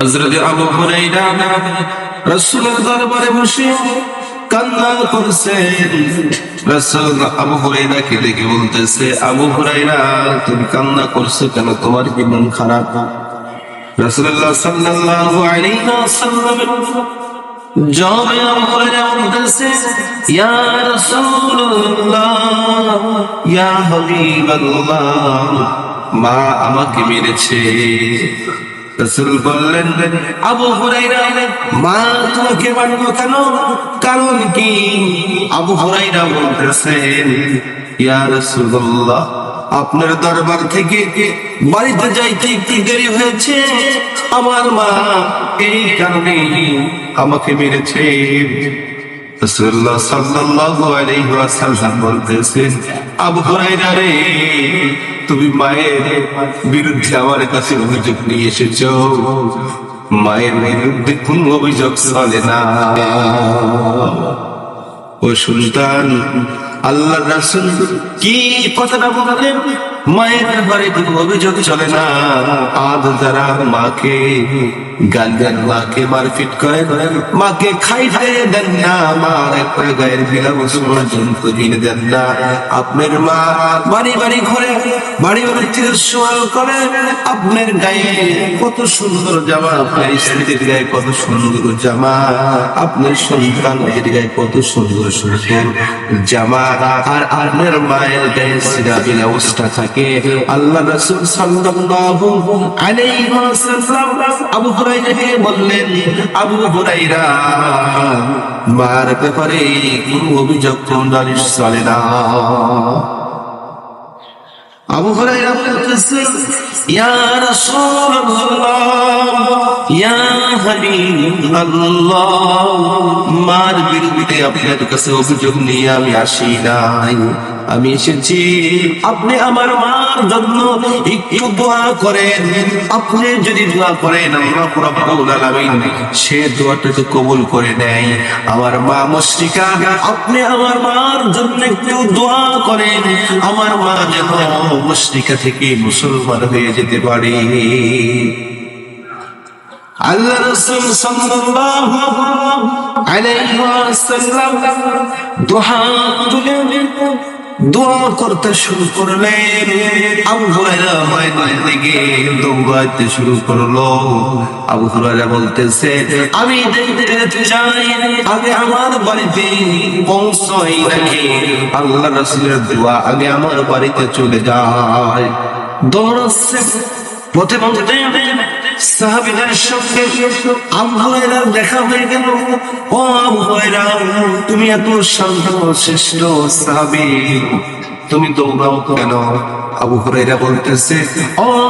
হযরত আবু হুরায়রা রাসূলের দরবারে বসে কান্না করছেন। রাসূল আবু হুরায়রাকে দেখে বলতেছে, আবু হুরায়রা, তুমি কান্না করছ কেন? তোমার কি মন খারাপ? রাসূলুল্লাহ সাল্লাল্লাহু আলাইহি ওয়াসাল্লাম জবে আবু হুরায়রা বলতেছে, ইয়া রাসূলুল্লাহ, ইয়া হাবিবাল্লাহ, মা আমাকে মেরেছে। রসুল বললেন, আবু হুরাইরা মা তোমাকে মানবো কেন? কারণ কি? আবু হুরাইরা বলতেছেন, ইয়া রাসূলুল্লাহ, আপনার দরবার থেকে বাড়িতে যাইতে একটু দেরি হয়েছে। আমার মা এই কারণে আমাকে মেরেছে। তুমি মায়ের বিরুদ্ধে আমার কাছে অভিযোগ নিয়ে এসেছ। মায়ের বিরুদ্ধে কোন অভিযোগ চলে না। ও সুলতান আল্লাহ রাসূল কি কথাটা বললেন? মায়ের অভিযোগ চলে না। মাকে, গাল দেন মাকে মারপিট মাকে দেন না, মার একবারে গায়ের বিলা দেন না। আপনার মা বাড়ি বাড়ি ঘরে, বাড়ি বাড়ি করে। আপনার গায়ে কত সুন্দর জামা, আপনার স্ত্রীর গায়ে কত সুন্দর জামা। আপনার সন্তানের গায়ে কত সুন্দর সুন্দর জামা। আর আপনার মায়ের গায়ে সিরাবিল অবস্থা থাকে আল্লাহ রাসূল সাল্লাল্লাহু আলাইহি ওয়াসাল্লাম আবু হুরায়রাকে বললেন, আবু হুরায়রা মার ব্যাপারে কোনো অভিযোগ তোমার চলে না। আবু হুরায়রা বলতেছে, ইয়া রাসূলুল্লাহ মার বিরুদ্ধে আপনার কাছে অভিযোগ নিয়ে আমি আসি নাই। আমি এসেছি। আপনি আমার মার জন্য একটু দোয়া করেন। আপনি যদি দোয়া করেন সে দোয়াটাকে কবুল করে নেয়। আমার মা মুশরিকা, আপনি আমার মার জন্য একটু দোয়া করেন। আমার মা যেন মুশরিকা থেকে মুসলমান হয়ে যেতে পারে। আল্লাহ রাসূল সাল্লাল্লাহু আলাইহি ওয়াসাল্লাম দোয়া তুলে দোয়া করতে শুরু করলেন আবু হুরায়রা ময়দান থেকে দৌড়াইতে শুরু করল। আবু হুরায়রা বলতেছে, আমি দেখতে চাই, আগে আমার বাড়িতে পৌঁছাই নাকি আল্লাহ রাসূলের দোয়া আগে আমার বাড়িতে চলে যায়। দৌড়াচ্ছে। পথে পথে দেখা হয়ে গেল। তুমি এত শান্ত শ্রেষ্ঠ সাহাবী। তুমি দৌড়াও কেন? আবু হুরায়রা বলতেছে, ও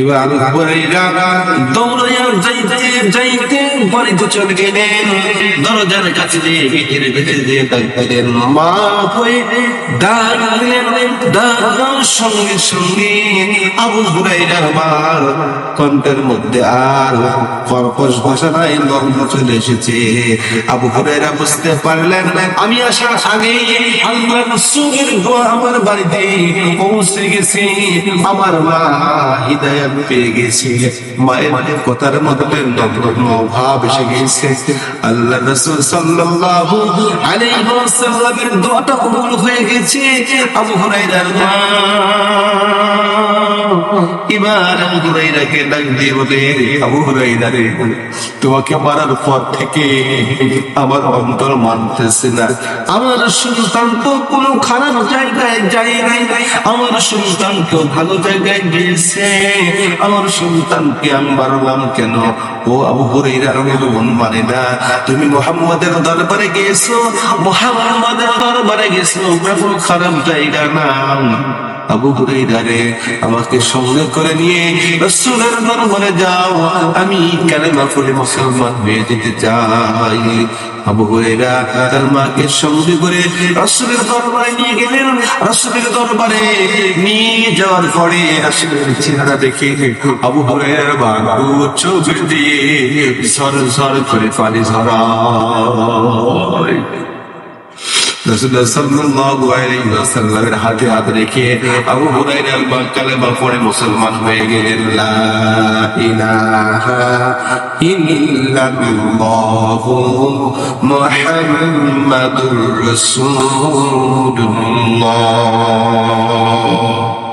এবার যাইতে যাইতে চলে গেলেন। দরজার কাছে দিয়ে দিয়ে মা হয়ে সঙ্গে সঙ্গে আবু কণ্ঠের মধ্যে আর কর্কশ ভাষা নাই নর্ম চলে এসেছে। আবু হুরায়রা বুঝতে পারলেন, আমি আসার আগে আল্লাহ রাসূলের দোয়া আমার বাড়িতে পৌঁছে গেছে। আমার মা হৃদয়াত পেয়ে গেছে। মায়ের কথার মধ্যে নগ্ন এসে গেছে। আল্লাহ রাসূল দোয়াটা কবুল হয়ে গেছে। আবু এবার আবু ডাক দিয়ে বলে, আবু রে, তোমাকে মারার পর থেকে আমার অন্তর মানতেছে না। আমার সন্তান তো কোনো খারাপ জায়গায় যায় নাই। আমার সন্তান তো ভালো জায়গায় গিয়েছে। আমার সন্তানকে আমি কেন? ও আবু হুরাইরার মন না। তুমি মোহাম্মদের দরবারে গিয়েছো, মোহাম্মদের দরবারে গেছো কোনো খারাপ জায়গা না। আবু হুরাইরা রে, আমাকে সঙ্গে করে নিয়ে রাসূলের দরবারে যাও, আমি কালেমা পড়ে মুসলমান হয়ে যেতে চাই। আবু হুরায়রা তার মাকে সঙ্গে করে রাসূলের দরবারে নিয়ে গেলেন। রাসূলের দরবারে নিয়ে যাওয়ার পরে রাসূলের চেহারা দেখে আবু হুরায়রার বাহু চোখ দিয়ে সর সর করে পানি ঝরায়। ওয়াসাল্লামের হাতে হাত রেখে আবু হুরায়রা বা কালেমা পড়ে মুসলমান হয়ে গেলেন মুহাম্মাদুর রাসূলুল্লাহ।